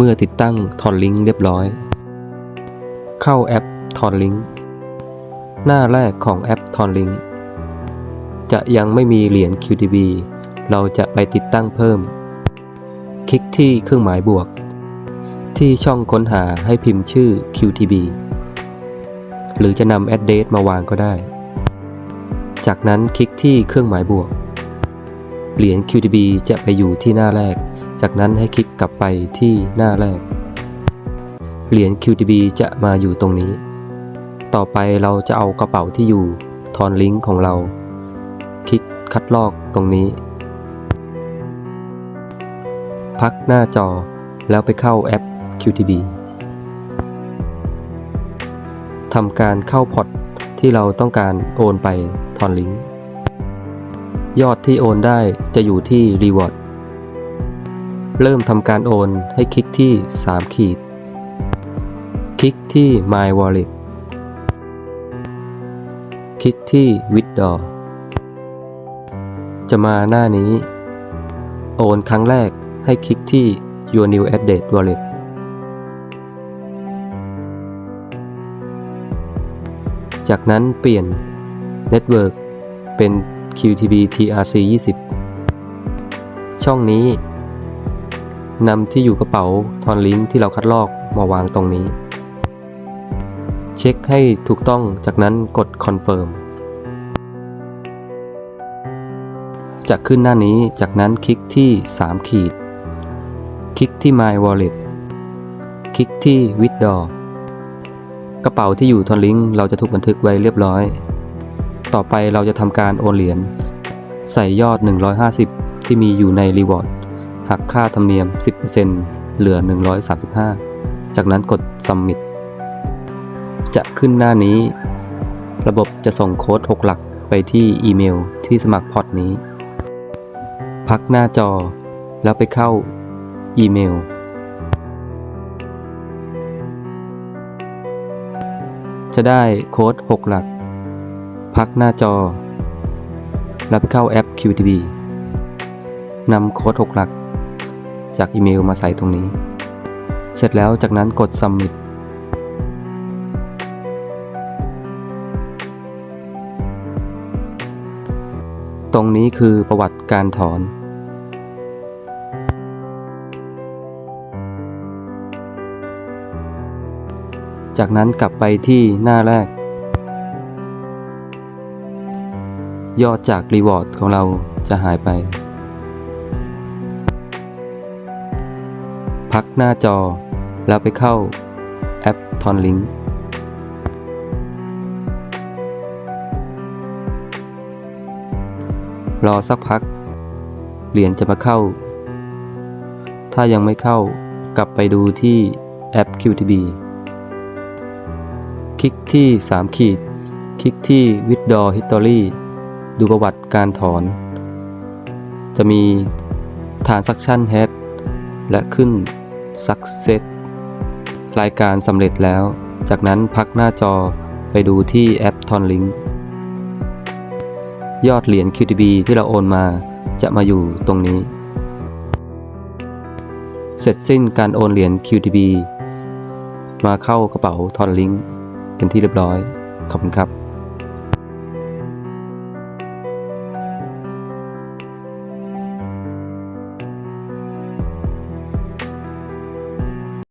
เมื่อติดตั้งทอนลิงก์เรียบร้อย เข้าแอปทอนลิงก์หน้าแรกของแอปทอนลิงก์จะยังไม่มีเหรียญ QTB เราจะไปติดตั้งเพิ่ม คลิกที่เครื่องหมายบวก ที่ช่องค้นหาให้พิมพ์ชื่อ QTB หรือจะนำ address มาวางก็ได้ จากนั้นคลิกที่เครื่องหมายบวก เหรียญ QTB จะไปอยู่ที่หน้าแรก จากนั้นให้คลิกกลับไปที่หน้าแรก เหรียญ QTB จะมาอยู่ตรงนี้ ต่อไปเราจะเอากระเป๋าที่อยู่ทอนลิงก์ของเรา คลิกคัดลอกตรงนี้ พักหน้าจอแล้วไปเข้าแอป QTB ทำการเข้าพอร์ตที่เราต้องการโอนไปทอนลิงก์ ยอดที่โอนได้จะอยู่ที่ Reward เริ่มทำการโอนให้คลิกที่ 3 ขีด คลิกที่ My Wallet คลิกที่ Withdraw จะมาหน้านี้ โอนครั้งแรกให้คลิกที่ Your New Address Wallet จากนั้นเปลี่ยน Network เป็น QTB TRC 20 ช่องนี้ นำที่อยู่กระเป๋าทอนลิงก์ที่เราคัดลอกมาวางตรงนี้ เช็คให้ถูกต้องจากนั้นกด Confirm จะขึ้นหน้านี้จากนั้นคลิกที่ 3 ขีด คลิกที่ My Wallet คลิกที่ Withdraw กระเป๋าที่อยู่ทอนลิงก์เราจะถูกบันทึกไว้เรียบร้อย ต่อไปเราจะทำการโอนเหรียญใส่ยอด 150 ที่มีอยู่ใน Reward หักค่าธรรมเนียม 10%เหลือ 135 จากนั้นกด Submit จะขึ้นหน้านี้ ระบบจะส่งโค้ด 6 หลักไปที่อีเมลที่สมัครพอร์ตนี้ พักหน้าจอแล้วไปเข้าอีเมล จะได้โค้ด 6 หลัก พักหน้าจอ แล้วไปเข้าแอป QTB นำโค้ด 6 หลัก จากอีเมลมาใส่ตรงนี้ เสร็จแล้วจากนั้นกด Submit ตรงนี้คือประวัติการถอน จากนั้นกลับไปที่หน้าแรก ยอดจากรีวอร์ดของเราจะหายไป พักหน้าจอ แล้วไปเข้าแอปทอนลิงรอสักพัก เหรียญจะมาเข้า ถ้ายังไม่เข้ากลับไปดูที่แอป QTB คลิกที่ 3 ขีด คลิกที่ Withdraw History ดูประวัติการถอน จะมี Transaction Head และขึ้น Success รายการสำเร็จแล้ว จากนั้นพักหน้าจอไปดูที่แอป t o n l i n k ยอดเหรียญ QTB ที่เราโอนมาจะมาอยู่ตรงนี้ เสร็จสิ้นการโอนเหรียญ QTB มาเข้ากระเป๋า t o n l i n k เป็นที่เรียบร้อย ขอบคุณครับ